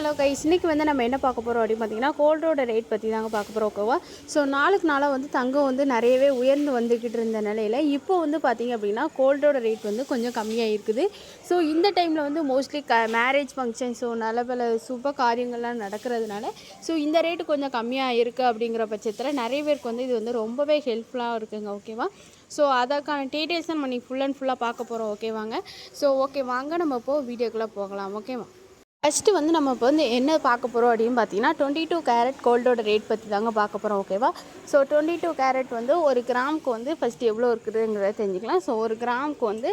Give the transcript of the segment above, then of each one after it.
Hello guys இன்னைக்கு வந்து நம்ம என்ன பார்க்க போகிறோம் அப்படின்னு பார்த்தீங்கன்னா கோல்டோட ரேட் பற்றி தாங்க பார்க்க போகிறோம் ஓகேவா ஸோ நாளுக்கு நாளாக வந்து தங்கம் வந்து நிறையவே உயர்ந்து வந்துக்கிட்டு இருந்த நிலையில் இப்போ வந்து பார்த்தீங்க அப்படின்னா கோல்டோட ரேட் வந்து கொஞ்சம் கம்மியாக இருக்குது. ஸோ இந்த டைமில் வந்து மோஸ்ட்லி க மேரேஜ் ஃபங்க்ஷன் ஸோ நல்ல பல சுப காரியங்கள்லாம் நடக்கிறதுனால ஸோ இந்த ரேட்டு கொஞ்சம் கம்மியாக இருக்குது அப்படிங்கிற பட்சத்தில் நிறைய பேருக்கு வந்து இது வந்து ரொம்பவே ஹெல்ப்ஃபுல்லாக இருக்குங்க ஓகேவா ஸோ அதற்கான டீட்டெயில்ஸ் நம்ம நீ ஃபுல் அண்ட் ஃபுல்லாக பார்க்க போகிறோம் ஓகேவாங்க ஸோ ஓகே வாங்க நம்ம இப்போது வீடியோக்குள்ளே போகலாம் ஓகேவா ஃபஸ்ட்டு வந்து நம்ம இப்போ வந்து என்ன பார்க்க போகிறோம் அப்படின்னு பார்த்தீங்கன்னா டுவெண்ட்டி டூ கேரட் கோல்டோட ரேட் பற்றி தாங்க பார்க்க போகிறோம் ஓகேவா ஸோ டுவெண்ட்டி டூ கேரட் வந்து ஒரு கிராமுக்கு வந்து ஃபஸ்ட்டு எவ்வளோ இருக்குதுங்கிறத தெரிஞ்சுக்கலாம். ஸோ ஒரு கிராமுக்கு வந்து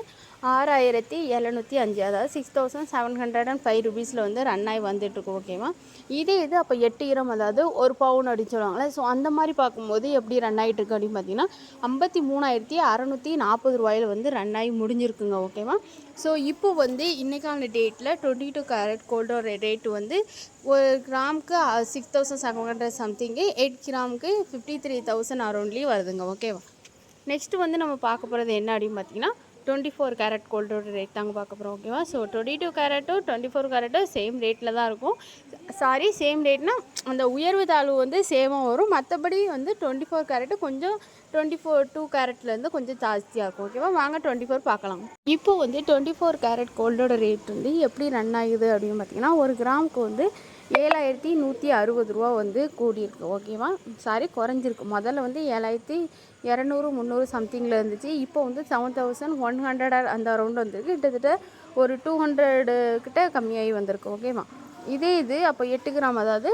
ஆறாயிரத்தி எழுநூற்றி அஞ்சு அதாவது six thousand seven hundred and five ருபீஸில் வந்து ரன் ஆகி வந்துட்டுருக்கு ஓகேவா இதே இது அப்போ எட்டு இரம் அதாவது ஒரு பவுன் அப்படின்னு சொல்லுவாங்களே ஸோ அந்த மாதிரி பார்க்கும்போது எப்படி ரன் ஆகிட்டு இருக்கு அப்படின்னு பார்த்தீங்கன்னா ஐம்பத்தி மூணாயிரத்தி அறநூற்றி நாற்பது ரூபாயில் வந்து ரன் ஆகி முடிஞ்சிருக்குங்க ஓகேவா ஸோ இப்போ வந்து இன்றைக்கான டேட்டில் டுவெண்ட்டி டூ கேரட் கோல்டோட ரேட்டு வந்து ஒரு கிராமுக்கு six thousand seven hundred something eight கிராமுக்கு ஃபிஃப்டி த்ரீ தௌசண்ட் அரௌண்ட்லி வருதுங்க ஓகேவா நெக்ஸ்ட்டு வந்து நம்ம பார்க்க போகிறது என்ன அப்படின்னு பார்த்தீங்கன்னா டுவெண்ட்டி ஃபோர் கேரட் கோல்டோட ரேட் தாங்க பார்க்க போகிறோம் ஓகேவா ஸோ டுவெண்ட்டி டூ கேரட்டும் டுவெண்ட்டி ஃபோர் கேரட்டும் சேம் ரேட்டில் தான் இருக்கும். சாரி சேம் ரேட்னா அந்த உயர்வு தாழ்வு வந்து சேமாக வரும். மற்றபடி வந்து டுவெண்ட்டி ஃபோர் கேரட்டு கொஞ்சம் டுவெண்ட்டி ஃபோர் டூ கேரட்லேருந்து கொஞ்சம் ஜாஸ்தியாக இருக்கும். ஓகேவா வாங்க டுவெண்ட்டி ஃபோர் பார்க்கலாம். இப்போ வந்து டுவெண்ட்டி ஃபோர் கேரட் கோல்டோட ரேட் வந்து எப்படி ரன் ஆகுது அப்படின்னு பார்த்தீங்கன்னா ஒரு கிராமுக்கு வந்து ஏழாயிரத்தி நூற்றி அறுபது ரூபா வந்து கூடியிருக்கு. ஓகேவா சாரி குறைஞ்சிருக்கு. முதல்ல வந்து ஏழாயிரத்தி இரநூறு முந்நூறு சம்திங்கில் இருந்துச்சு. இப்போ வந்து செவன் தௌசண்ட் ஒன் ஹண்ட்ரட் அந்த அரௌண்ட் வந்திருக்கு. கிட்டத்தட்ட ஒரு டூ ஹண்ட்ரடு கிட்ட கம்மியாகி வந்திருக்கு. ஓகேவா இதே இது அப்போ எட்டு கிராம் அதாவது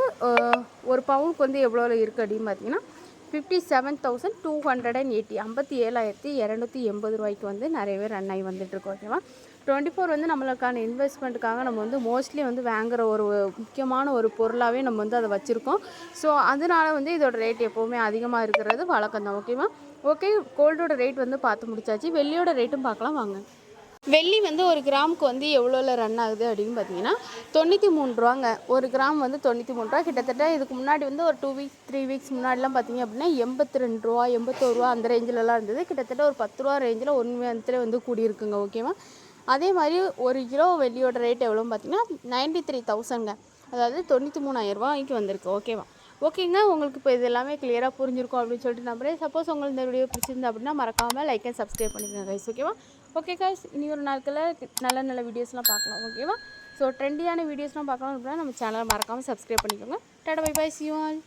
ஒரு பவுனுக்கு வந்து எவ்வளோ இருக்குது அப்படின்னு பார்த்தீங்கன்னா fifty seven thousand two hundred and eighty ஐம்பத்தி ஏழாயிரத்தி இரநூத்தி எண்பது ரூபாய்க்கு வந்து நிறையவே ரன் ஆகி வந்துட்டுருக்கு ஓகேவா டுவெண்ட்டி ஃபோர் வந்து நம்மளுக்கான இன்வெஸ்ட்மெண்ட்டுக்காக நம்ம வந்து மோஸ்ட்லி வந்து வாங்குகிற ஒரு முக்கியமான ஒரு பொருளாகவே நம்ம வந்து அதை வச்சுருக்கோம். ஸோ அதனால வந்து இதோட ரேட் எப்போவுமே அதிகமாக இருக்கிறது வழக்கம் தான் ஓகேவா ஓகே கோல்டோட ரேட் வந்து பார்த்து முடிச்சாச்சு. வெள்ளியோட ரேட்டும் பார்க்கலாம் வாங்க. வெள்ளி வந்து ஒரு கிராமுக்கு வந்து எவ்வளோவில் ரன் ஆகுது அப்படின்னு பார்த்தீங்கன்னா தொண்ணூற்றி மூணு ரூபாங்க. ஒரு கிராம் வந்து தொண்ணூற்றி மூணு ரூபா கிட்டத்தட்ட இதுக்கு முன்னாடி வந்து ஒரு டூ வீக்ஸ் த்ரீ வீக்ஸ் முன்னாடிலாம் பார்த்தீங்க அப்படின்னா எண்பத்தி ரெண்டு ரூபா எண்பத்தோரு ரூபா அந்த ரேஞ்சிலலாம் இருந்தது. கிட்டத்தட்ட ஒரு பத்து ரூபா ரேஞ்சில் ஒன்று வந்து கூடியிருக்குங்க ஓகேவா அதே மாதிரி ஒரு கிலோ வெள்ளியோட ரேட் எவ்வளோன்னு பார்த்தீங்கன்னா நைன்டி த்ரீ தௌசண்ட்ங்க அதாவது தொண்ணூற்றி மூணாயிரம் வாங்கி வந்திருக்கு ஓகேவா ஓகேங்க உங்களுக்கு இப்போ இது எல்லாமே கிளியராக புரிஞ்சிருக்கும் அப்படின்னு சொல்லிட்டு நம்புறேன். சப்போஸ் உங்களுக்கு இந்த வீடியோ பிடிச்சிருந்தா அப்படின்னா மறக்காமல் லைக் அண்ட் சப்ஸ்கிரைப் பண்ணிக்கோங்க கைஸ் ஓகேவா ஓகே காய்ஸ் இனி ஒரு நாட்களில் நல்ல நல்ல வீடியோஸ்லாம் பார்க்கலாம் ஓகேவா ஸோ ட்ரெண்டியான வீடியோஸ்லாம் பார்க்கலாம் அப்படின்னா நம்ம சேனலை மறக்காமல் சப்ஸ்கிரைப் பண்ணிக்கோங்க. Tata bye bye see all